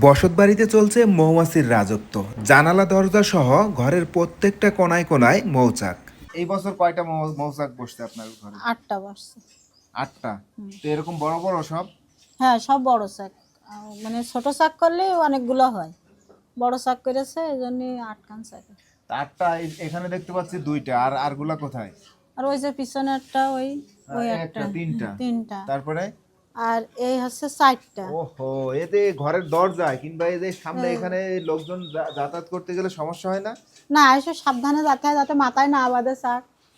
বসতবাড়িতে চলছে মৌমাছির রাজত্ব। জানালা দরজা সহ ঘরের প্রত্যেকটা কোনায় কোনায় মৌচাক। এই বছর কয়টা মৌ- মৌচাক বসছে আপনার ঘরে? আটটা বসছে। আটটা? তো এরকম বড় বড় সব? হ্যাঁ সব বড় শাক মানে ছোট শাক করলে অনেকগুলো হয়। বড় শাক করেছে এই জন্যই আটকান শাক তা আটটা এখানে দেখতে পাচ্ছি দুইটা। আর আরগুলা কোথায়? আর ওই যে পিছনে একটা ওই ওই একটা। একটা তিনটা। তিনটা। তারপরে? আর এই হচ্ছে চারটা ওহো এতে ঘরের দরজায় কিংবা এই যে সামনে হ্যাঁ। এখানে লোকজন যাতায়াত করতে গেলে সমস্যা হয় না? না এসব সাবধানে যাতে হয় যাতে মাথায় না বাঁধে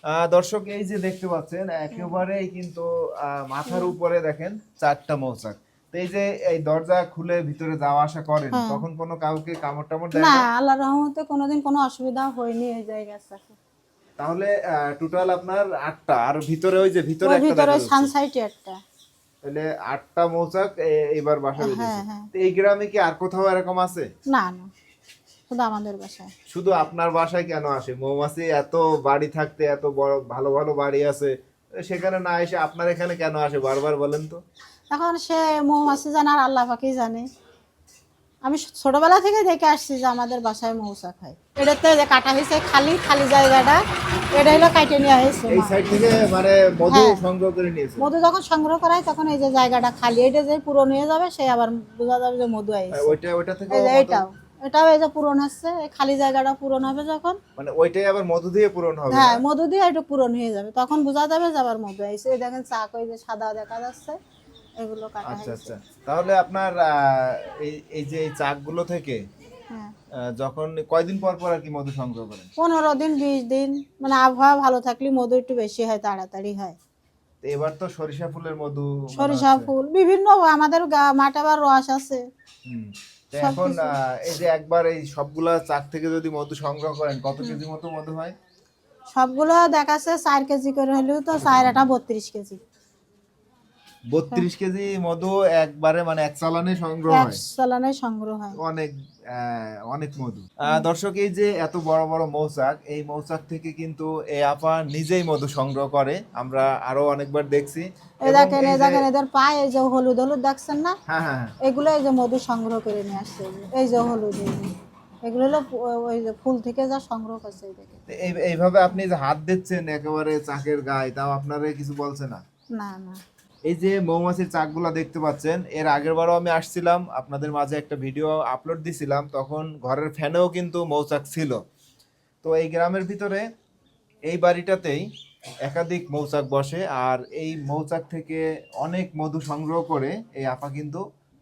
আহ, দর্শক এই যে দেখতে পাচ্ছেন একেবারেই কিন্তু মাথার উপরে দেখেন চারটা মৌচাক। তো এই যে এই দরজা খুলে ভিতরে যাওয়া আসা করেন হ্যাঁ। তখন কোনো কাউকে কামড় টামড় দেয় না না? আল্লাহ রহমতে কোনোদিন কোনো অসুবিধা হয়নি এই জায়গায় শাকে তাহলে টোটাল আপনার আটটা আর ভিতরে ওই যে ভিতরে একটা ভিতরে দেখা ওই সান যাচ্ছে। সাইডে একটা। তাহলে আটটা মৌচাক এবার বাসা হ্যাঁ, বেঁধেছে। হ্যাঁ। তো এই গ্রামে কি আর কোথাও এরকম আছে? না না। শুধু আমাদের বাসায়। শুধু আপনার বাসায় কেন আসে? মৌমাছি এত বাড়ি থাকতে এত বড় ভালো ভালো বাড়ি আছে। সেখানে না এসে আপনার এখানে কেন আসে? বারবার বলেন তো। এখন সে মৌমাছি জানে আর আল্লাহ পাকেই জানে। আমি ছোটবেলা থেকে দেখে আসছি যে আমাদের বাসায় মৌসা খায়। এটাতে যে কাটা হয়েছে খালি খালি জায়গাটা এটা হলো কাটে নেওয়া হয়েছে এই সাইড থেকে মানে মধু হ্যাঁ। সংগ্রহ করে নিয়েছে। মধু যখন সংগ্রহ করা হয় তখন এই যে জায়গাটা খালি এটা যে পূরণ হয়ে যাবে সে আবার বোঝা যাবে যে মধু আইছে। ওইটা ওইটা থেকে এটাও এই যে পূরণ হচ্ছে এই খালি জায়গাটা পূরণ হবে যখন। মানে ওইটাই আবার মধু দিয়ে পূরণ হবে হ্যাঁ মধু দিয়ে একটু পূরণ হয়ে যাবে। তখন বোঝা যাবে যে আবার মধু আইছে। এই দেখেন চাক ওই যে সাদা দেখা যাচ্ছে। এগুলো কাটা আচ্ছা আচ্ছা। তাহলে আপনার এই এই যে এই চাকগুলো থেকে হ্যাঁ। যখন কয়দিন পর পর আর কি মধু সংগ্রহ করেন? পনেরো দিন বিশ দিন মানে আবহাওয়া ভালো থাকলে মধু একটু বেশি হয় তাড়াতাড়ি হয়। এবার তো সরিষা ফুলের মধু সরিষা ফুল বিভিন্ন আমাদের মাঠে আবার রস আছে। তো এখন এই যে একবার এই সবগুলা চাক থেকে যদি মধু সংগ্রহ করেন কত কেজি মতো মধু হয়? সবগুলো দেখাচ্ছে চার কেজি করে হলেও তো চার আটা বত্রিশ কেজি। বত্রিশ কেজি মধু একবারে মানে এক চালানে সংগ্রহ এক হয়। চালানে সংগ্রহ হয়। অনেক অনেক মধু। দর্শক এই যে এত বড় বড় মৌচাক এই মৌচাক থেকে কিন্তু এই আপা নিজেই মধু সংগ্রহ করে। আমরা আরও অনেকবার দেখছি। দেখেন দেখেন এদের পায়ে এই যে হলুদ হলুদ দেখছেন না? হ্যাঁ হ্যাঁ হ্যাঁ। এগুলো এই যে মধু সংগ্রহ করে নিয়ে আসছে। এই যে- হলুদ এগুলো হলো ওই যে ফুল থেকে যা সংগ্রহ করছে এইভাবে আপনি যে হাত দিচ্ছেন একেবারে চাকের গায়ে তাও আপনারা কিছু বলছে না? না না। এই যে মৌমাছির চাকগুলা দেখতে পাচ্ছেন, এর আগের বারও আমি আসছিলাম, আপনাদের মাঝে একটা ভিডিও আপলোড দিছিলাম, তখন ঘরের ফ্যানেও কিন্তু মৌচাক ছিল। তো এই গ্রামের ভিতরে এই বাড়িটাতেই একাধিক মৌচাক বসে, আর এই মৌচাক থেকে অনেক মধু সংগ্রহ করে এই আপা কিন্তু